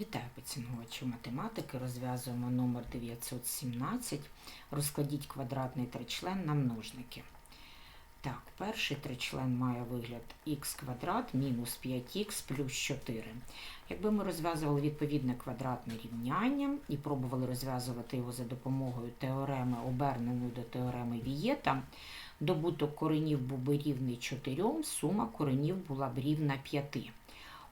Вітаю поціновувачі математики. Розв'язуємо номер 917. Розкладіть квадратний тричлен на множники. Так, перший тричлен має вигляд х квадрат мінус 5х плюс 4. Якби ми розв'язували відповідне квадратне рівняння і пробували розв'язувати його за допомогою теореми, оберненої до теореми Вієта, добуток коренів був би рівний 4, сума коренів була б рівна 5.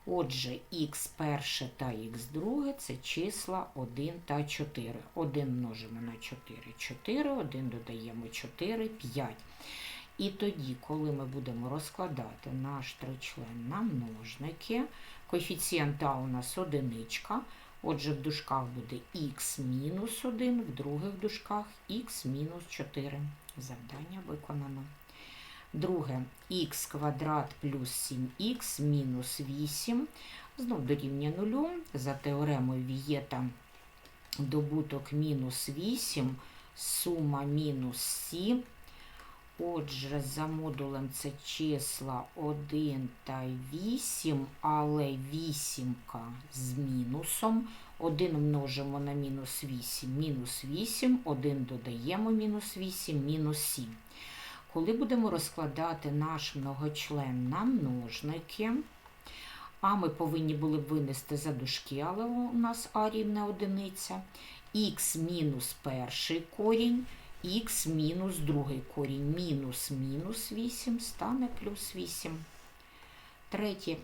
Отже, х перше та х друге це числа 1 та 4. 1 множимо на 4, 4, 1 додаємо 4, 5. І тоді, коли ми будемо розкладати наш тричлен на множники, коефіцієнт у нас одиничка, отже, в дужках буде х мінус 1, в других дужках х мінус 4. Завдання виконано. Друге, х квадрат плюс 7х мінус 8. Знов дорівнює нулю. За теоремою Вієта добуток мінус 8, сума мінус 7. Отже, за модулем це числа 1 та 8, але вісімка з мінусом. 1 множимо на мінус 8, мінус 8, 1 додаємо мінус 8, мінус 7. Коли будемо розкладати наш многочлен на множники, а ми повинні були б винести за дужки, але у нас а рівна одиниця, х мінус перший корінь, х мінус другий корінь, мінус мінус 8 стане плюс 8. Третє.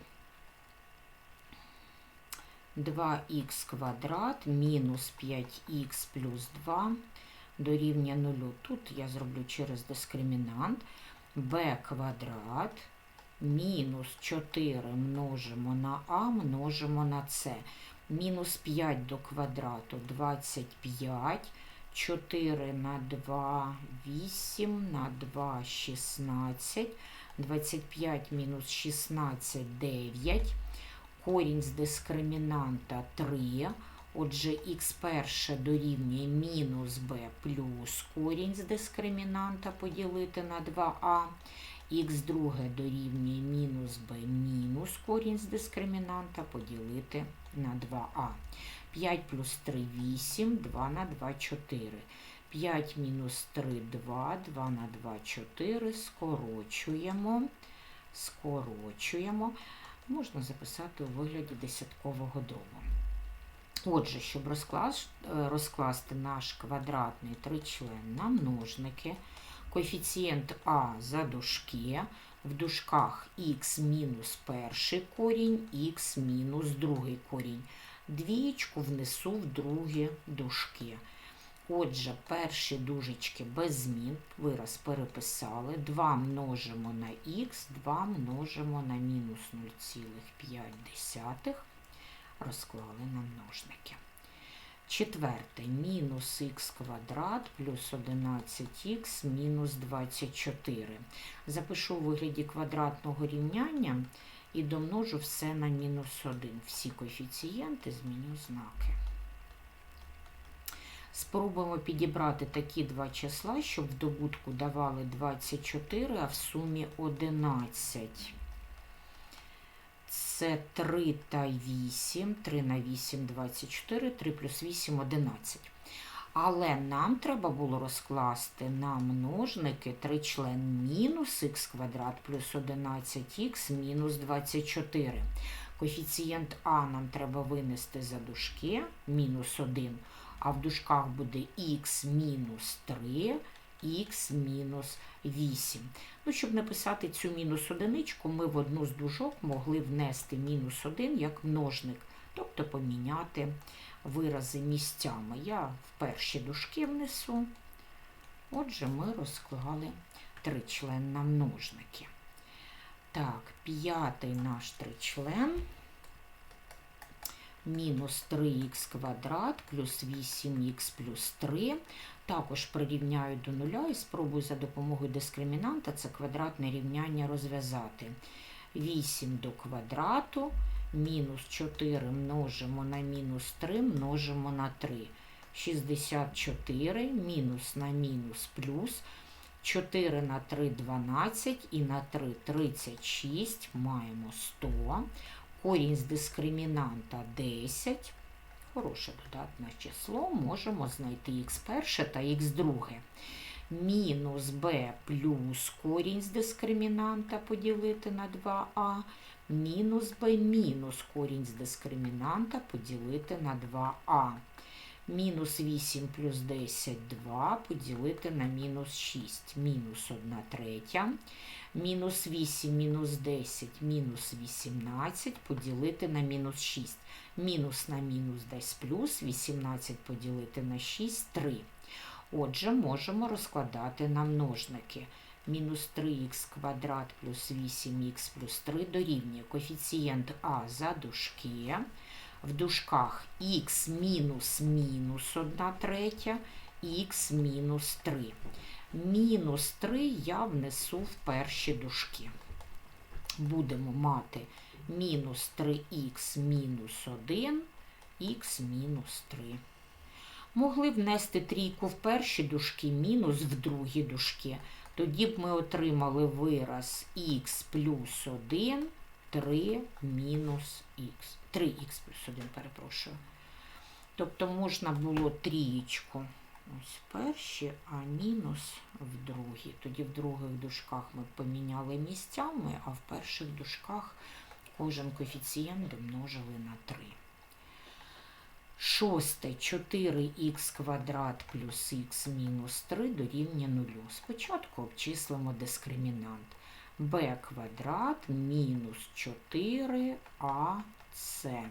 2х квадрат мінус 5х плюс 2 дорівнює 0. Тут я зроблю через дискримінант b квадрат мінус 4 множимо на а, множимо на с. Мінус 5 до квадрату 25, 4 на 2, 8, на 2, 16, 25 мінус 16, 9. Корінь з дискримінанта 3. Отже, х перше дорівнює мінус b плюс корінь з дискримінанта поділити на 2а. х друге дорівнює мінус b мінус корінь з дискримінанта поділити на 2а. 5 плюс 3 8, 2 на 2 4. 5 мінус 3 2, 2 на 2 4. Скорочуємо. Скорочуємо. Можна записати у вигляді десяткового дробу. Отже, щоб розкласти наш квадратний тричлен на множники, коефіцієнт А за дужки, в дужках х мінус перший корінь, х мінус другий корінь. Двієчку внесу в другі дужки. Отже, перші дужечки без змін, вираз переписали, 2 множимо на х, 2 множимо на мінус 0,5 розклали на множники. Четверте, мінус х квадрат плюс 11х мінус 24. Запишу у вигляді квадратного рівняння і домножу все на мінус 1. Всі коефіцієнти зміню знаки. Спробуємо підібрати такі два числа, щоб в добутку давали 24, а в сумі 11 це 3 та 8, 3 на 8, 24, 3 плюс 8, 11. Але нам треба було розкласти на множники тричлен мінус х квадрат плюс 11х мінус 24. Коефіцієнт А нам треба винести за дужки мінус 1, а в дужках буде х мінус 3, х мінус 8. Ну, Щоб написати цю мінус одиничку, ми в одну з дужок могли внести мінус 1 як множник, тобто поміняти вирази місцями. Я в перші дужки внесу. Отже, ми розклали тричлен на множники. Так, п'ятий наш тричлен. Мінус 3х квадрат плюс 8х плюс 3. Також прирівняю до нуля і спробую за допомогою дискримінанта це квадратне рівняння розв'язати. 8 до квадрату, мінус 4 множимо на мінус 3 множимо на 3. 64 мінус на мінус плюс. 4 на 3 12 і на 3 36 маємо 100. Корінь з дискримінанта 10. Хороше додатне число. Можемо знайти х перше та х друге. Мінус b плюс корінь з дискримінанта поділити на 2а. Мінус b мінус корінь з дискримінанта поділити на 2а. Мінус 8 плюс 10 2 поділити на мінус 6. Мінус 1 третя. Мінус 8 мінус 10 мінус 18 поділити на мінус 6. Мінус на мінус дасть плюс, 18 поділити на 6 3. Отже, можемо розкладати на множники. Мінус 3х квадрат плюс 8х плюс 3 дорівнює коефіцієнт А за дужки. В дужках х мінус мінус 1 третя, х мінус 3. Мінус 3 я внесу в перші дужки. Будемо мати мінус 3х мінус 1, х мінус 3. Могли внести трійку в перші дужки, мінус в другі дужки. Тоді б ми отримали вираз х плюс 1, 3 мінус х. 3х плюс 1, перепрошую. Тобто можна було трієчку ось перші, а мінус в другі. Тоді в других дужках ми поміняли місцями, а в перших дужках кожен коефіцієнт домножили на 3. Шосте 4х квадрат плюс х мінус 3 дорівнює 0. Спочатку обчислимо дискримінант. b квадрат мінус 4ac.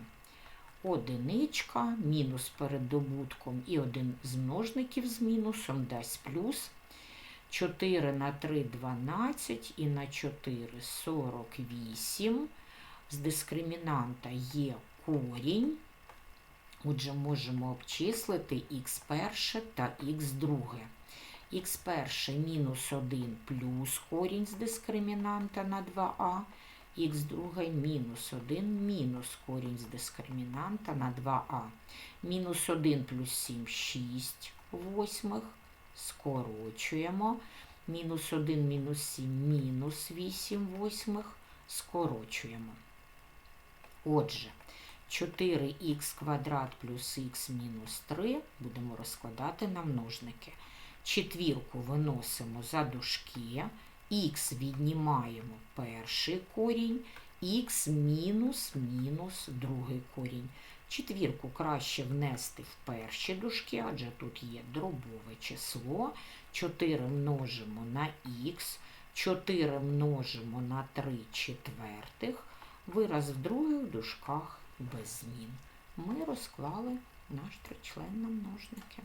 Одиничка, мінус перед добутком і один з множників з мінусом дасть плюс. 4 на 3 12 і на 4 48. З дискримінанта є корінь. Отже, можемо обчислити х перше та х друге. х перше мінус 1 плюс корінь з дискримінанта на 2а, х друге мінус 1 мінус корінь з дискримінанта на 2а. Мінус 1 плюс 7 6 восьмих. Скорочуємо. Мінус 1 мінус 7 мінус 8 восьмих. Скорочуємо. Отже, 4х квадрат плюс х мінус 3 будемо розкладати на множники. Четвірку виносимо за дужки, х віднімаємо перший корінь, х мінус мінус другий корінь. Четвірку краще внести в перші дужки, адже тут є дробове число. 4 множимо на х, 4 множимо на 3 четвертих. Вираз в других дужках без змін. Ми розклали наш тричлен на множники.